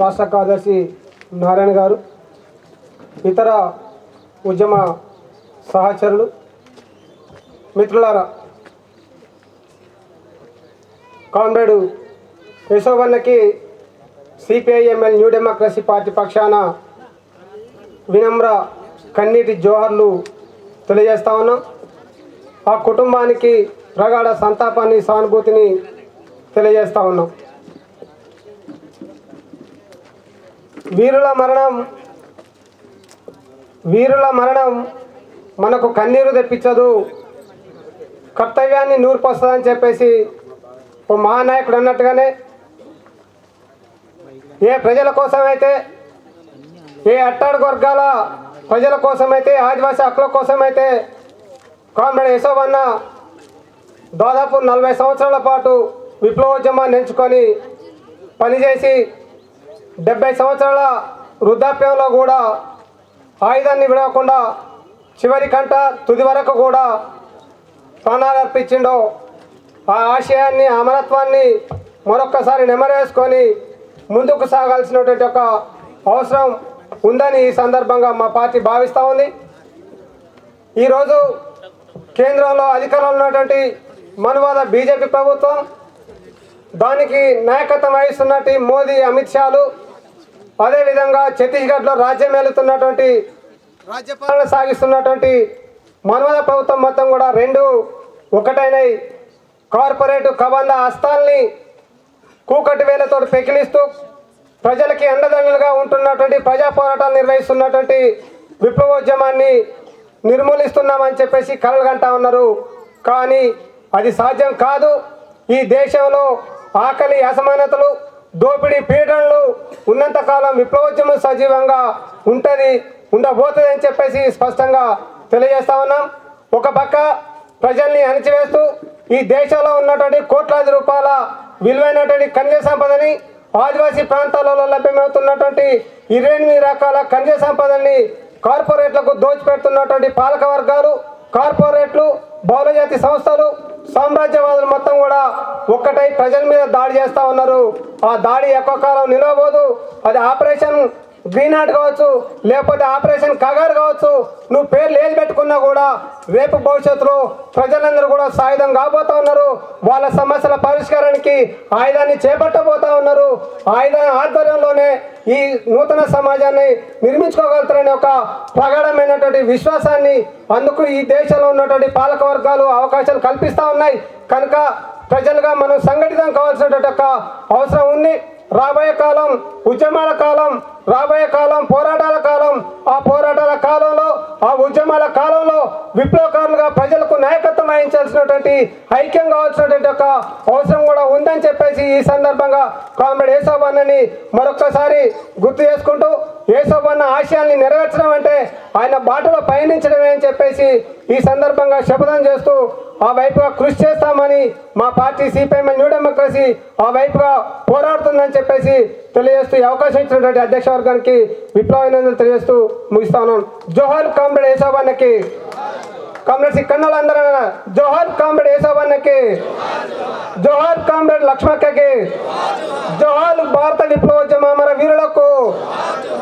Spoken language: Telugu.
రాష్ట్ర కార్యదర్శి నారాయణ గారు ఇతర ఉద్యమ సహచరులు మిత్రులారా comrade యశోవర్ణకి CPI ML new democracy party పక్షాన వినమ్ర కన్నీటి జోహర్లు తెలియజేస్తా ఉన్నాం. ఆ కుటుంబానికి ప్రగాఢ సంతాపాన్ని సానుభూతిని తెలియజేస్తా ఉన్నాం. వీరుల మరణం వీరుల మరణం మనకు కన్నీరు తెప్పించదు. కర్తవ్యాన్ని నూర్పొస్తుందని చెప్పేసి ఓ మహానాయకుడు అన్నట్టుగానే ఏ ప్రజల కోసమైతే ఏ అట్టాడు వర్గాల ప్రజల కోసమైతే ఆదివాసీ హక్కుల కోసమైతే కామ్రేడ్ యశోవన్న దాదాపు నలభై సంవత్సరాల పాటు విప్లవోద్యమాన్ని ఎంచుకొని పనిచేసి డెబ్బై సంవత్సరాల వృద్ధాప్యంలో కూడా ఆయుధాన్ని విడవకుండా చివరి కంట తుది వరకు కూడా ప్రాణాలు అర్పించిండో ఆ ఆశయాన్ని అమరత్వాన్ని మరొక్కసారి నెమరేసుకొని ముందుకు సాగాల్సినటువంటి ఒక అవసరం ఉందని ఈ సందర్భంగా మా పార్టీ భావిస్తూ ఉంది. ఈరోజు కేంద్రంలో అధికారంలో ఉన్నటువంటి మనువాద బీజేపీ ప్రభుత్వం దానికి నాయకత్వం వహిస్తున్నట్టు మోదీ అమిత్ షాలు అదేవిధంగా ఛత్తీస్గఢ్లో రాజ్యం ఏలుతున్నటువంటి రాజ్యపాలన సాగిస్తున్నటువంటి మన్మద ప్రభుత్వం మొత్తం కూడా రెండు ఒకటైనవి కార్పొరేట్ కబంధ హస్తాల్ని కూకటి వేలతో పెకిలిస్తూ ప్రజలకి అండదండలుగా ఉంటున్నటువంటి ప్రజా పోరాటాలు నిర్వహిస్తున్నటువంటి విప్లవోద్యమాన్ని నిర్మూలిస్తున్నామని చెప్పేసి కలలుగంటా ఉన్నారు. కానీ అది సాధ్యం కాదు. ఈ దేశంలో ఆకలి అసమానతలు దోపిడీ పీడనలు ఉన్నంతకాలం విప్లవోద్యమం సజీవంగా ఉంటుంది ఉండబోతుంది అని చెప్పేసి స్పష్టంగా తెలియజేస్తా ఉన్నాం. ఒక పక్క ప్రజల్ని అణిచివేస్తూ ఈ దేశంలో ఉన్నటువంటి కోట్లాది రూపాయల విలువైనటువంటి ఖనిజ సంపదని ఆదివాసీ ప్రాంతాలలో లభ్యమవుతున్నటువంటి ఇరవై ఎనిమిది రకాల ఖనిజ సంపదని కార్పొరేట్లకు దోచిపెడుతున్నటువంటి పాలక వర్గాలు కార్పొరేట్లు బహుళజాతి సంస్థలు సామ్రాజ్యవాదులు మొత్తం కూడా ఒక్కటై ప్రజల మీద దాడి చేస్తూ ఉన్నారు. ఆ దాడి ఎక్కువ కాలం నిలవబోదు. అది ఆపరేషన్ గ్రీన్ హార్ట్ కావచ్చు లేకపోతే ఆపరేషన్ కగారు కావచ్చు. నువ్వు పేర్లు ఏది పెట్టుకున్నా కూడా రేపు భవిష్యత్తులో ప్రజలందరూ కూడా సాయుధం కాబోతా ఉన్నారు. వాళ్ళ సమస్యల పరిష్కారానికి ఆయుధాన్ని చేపట్టబోతా ఉన్నారు. ఆయుధ ఆధ్వర్యంలోనే ఈ నూతన సమాజాన్ని నిర్మించుకోగలుగుతారనే ఒక ఉన్నటువంటి విశ్వాసాన్ని అందుకు ఈ దేశంలో ఉన్నటువంటి పాలక వర్గాలు అవకాశాలు కల్పిస్తూ ఉన్నాయి. కనుక ప్రజలుగా మనం సంఘటితం కావాల్సినటువంటి ఒక అవసరం ఉంది. రాబోయే కాలం ఉద్యమాల కాలం రాబోయే కాలం పోరాటాల కాలం. ఆ పోరాటాల కాలంలో ఆ ఉద్యమాల కాలంలో విప్లవ నిర్ణయించాల్సినటువంటి ఐక్యం కావాల్సినటువంటి ఒక అవసరం కూడా ఉందని చెప్పేసి ఈ సందర్భంగా కామ్రేడ్ యేసోబన్నని మరొకసారి గుర్తు చేసుకుంటూ యేసోబన్న ఆశయాల్ని నెరవేర్చడం అంటే ఆయన బాటలో పయనించడమే అని చెప్పేసి ఈ సందర్భంగా శపథం చేస్తూ ఆ వైపుగా కృషి చేస్తామని మా పార్టీ సిపిఎం న్యూ డెమోక్రసీ ఆ వైపుగా పోరాడుతుందని చెప్పేసి తెలియజేస్తూ అవకాశం ఇచ్చినటువంటి అధ్యక్ష వర్గానికి విప్లవాభినందనలు తెలియజేస్తూ ముగిస్తాను జోహర్ కామ్రేడ్ యేసోబన్నకి కామ్రేడ్స్ ఇక్కడ అందరూ జోహార్ కామ్రేడ్ యేసోబన్నకి జోహార్ కామ్రేడ్ లక్ష్మక్కకి జోహార్ భారత విప్లవోద్యమ అమర వీరులకు